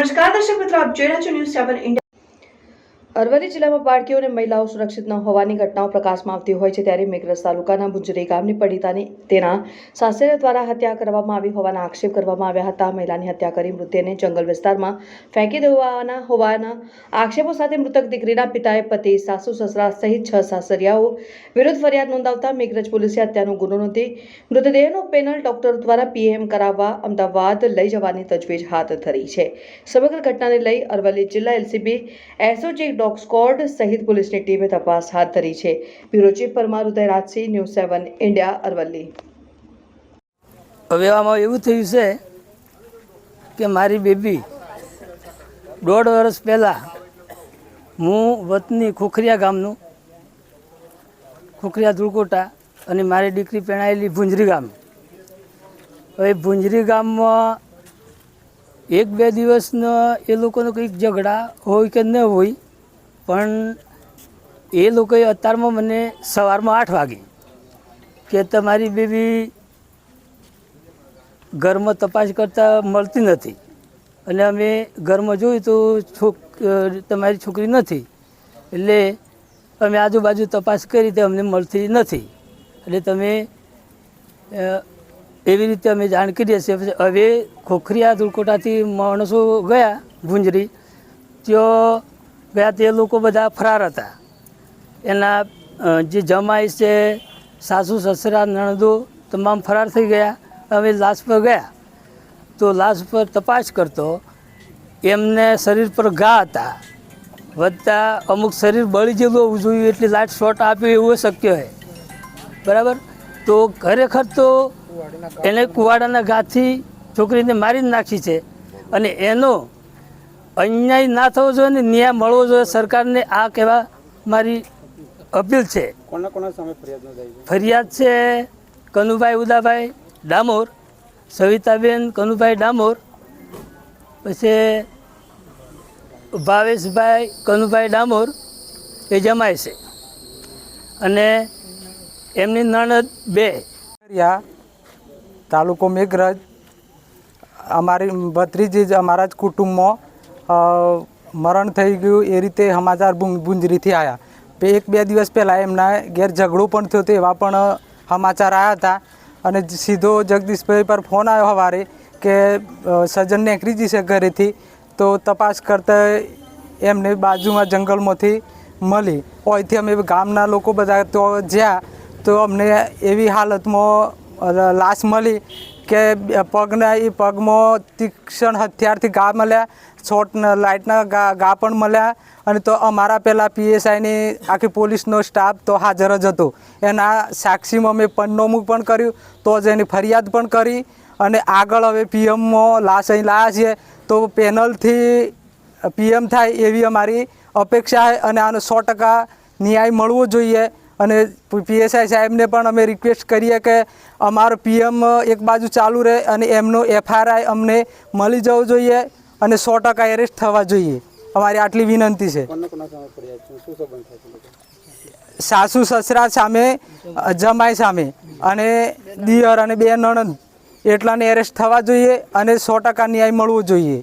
નમસ્કાર દર્શક મિત્રો આપ જોઈ રહ્યા છો ન્યૂઝ સેવન ઇન્ડિયા અરવલ્લી જિલ્લામાં બાળકીઓ અને મહિલાઓ સુરક્ષિત ન હોવાની ઘટનાઓ પ્રકાશમાં આવતી હોય છે ત્યારે મેઘરજ તાલુકાના બુંજરી ગામની પડીતાની તેના સાસરે દ્વારા હત્યા કરવામાં આવી હોવાના આક્ષેપ કરવામાં આવ્યા હતા. મહિલાની હત્યા કરી મૃતદેહને જંગલ વિસ્તારમાં ફેંકી દેવાના હોવાના આક્ષેપો સાથે મૃતક દીકરીના પિતાએ પતિ, સાસુ, સસરા સહિત છ સાસરિયાઓ વિરુદ્ધ ફરિયાદ નોંધાવતા મેઘરજ પોલીસે હત્યાનો ગુનો નોંધી મૃતદેહનો પેનલ ડોક્ટર દ્વારા પીએમ કરાવવા અમદાવાદ લઈ જવાની તજવીજ હાથ ધરી છે. સમગ્ર ઘટનાને લઈ અરવલ્લી જિલ્લા એલસીબી, એસઓજી ડોગ સ્કોડ સહિત પોલીસની ટીમે તપાસ હાથ ધરી છે. Bureau chief Parmar Udayrajsinh news seven, India, Aravalli. હવે આમાં એવું થયું છે કે મારી બેબી દોઢ વર્ષ પહેલાં હું વતની ખોખરિયા ગામનું, ખોખરિયા ધુળકોટા અને મારી દીકરી પહેણાયેલી ભુંજરી ગામ. હવે ભુંજરી ગામમાં એક બે દિવસનો એ લોકોનો કંઈક ઝઘડા હોય કે ન હોય પણ એ લોકોએ અત્યારમાં મને સવારમાં આઠ વાગે કે તમારી બેબી ઘરમાં તપાસ કરતાં મળતી નથી. અને અમે ઘરમાં જોયું તો છોક તમારી છોકરી નથી. એટલે અમે આજુબાજુ તપાસ કરી તે અમને મળતી નથી. એટલે તમે એવી રીતે અમે જાણ કરીએ છીએ. હવે ખોખરિયા ધુળકોટાથી માણસો ગયા ગુંજરી. ત્યાં ગયા તે લોકો બધા ફરાર હતા. એના જે જમાઈ છે, સાસુ, સસરા, નણદો તમામ ફરાર થઈ ગયા. અમે લાશ પર ગયા. તો લાશ પર તપાસ કરતો, એમને શરીર પર ઘા હતા. વધતા અમુક શરીર બળી જેવું હોવું જોઈએ એટલી લાઇટ શોટ આપી એવું શક્ય હોય. બરાબર? તો ખરેખર તો એને કુવાડાના ઘાથી છોકરીને મારી જ નાખી છે. અને એનો અન્યાય ના થવો જોઈએ ને ન્યાય મળવો જોઈએ સરકારને આ કહેવા મારી અપીલ છે. કોના કોના સામે ફરિયાદ નોંધાઈ ફરિયાદ છે કનુભાઈ ઉદાભાઈ ડામોર સવિતાબેન કનુભાઈ ડામોર પછી ભાવેશભાઈ કનુભાઈ ડામોર એ જમાય છે. અને એમની નણદ બે. રિયા તાલુકો મેઘરજ. અમારી ભત્રીજી જ અમારા જ કુટુંબમાં મરણ થઈ ગયું એ રીતે સમાચાર ભુંજરીથી આવ્યા એક બે દિવસ પહેલાં એમના ઘેર ઝઘડો પણ થયો હતો એવા પણ સમાચાર આવ્યા હતા. અને સીધો જગદીશભાઈ પર ફોન આવ્યો સવારે કે અ, સજ્જન નીકળી જશે ઘરેથી. તો તપાસ કરતા એમને બાજુમાં જંગલમાંથી મળી. ઓયથી અમે ગામના લોકો બધા તો જ્યાં તો અમને એવી હાલતમાં લાશ મળી કે પગના એ પગમાં તીક્ષણ હથિયારથી ઘા મળ્યા શોર્ટ લાઇટના ઘા પણ મળ્યા અને તો અમારા પહેલાં પીએસઆઈની આખી પોલીસનો સ્ટાફ તો હાજર જ હતો. એના સાક્ષીમાં અમે પન્નોમું પણ કર્યું, તો જ એની ફરિયાદ પણ કરી અને આગળ હવે પીએમમાં લાશ અહીં લાયા છીએ તો પેનલથી પીએમ થાય એવી અમારી અપેક્ષા અને આનો સો ટકા ન્યાય મળવો જોઈએ. અને પીએસઆઈ સાહેબને પણ અમે રિક્વેસ્ટ કરીએ કે અમારો પીએમ એક બાજુ ચાલુ રહે અને એમનો એફઆરઆઈ અમને મળી જવું જોઈએ અને સો ટકા એરેસ્ટ થવા જોઈએ. અમારી આટલી વિનંતી છે. સાસુ સસરા સામે જમાઈ સામે અને દિયર અને બે નણંદ એટલાને એરેસ્ટ થવા જોઈએ અને સો ટકા ન્યાય મળવો જોઈએ.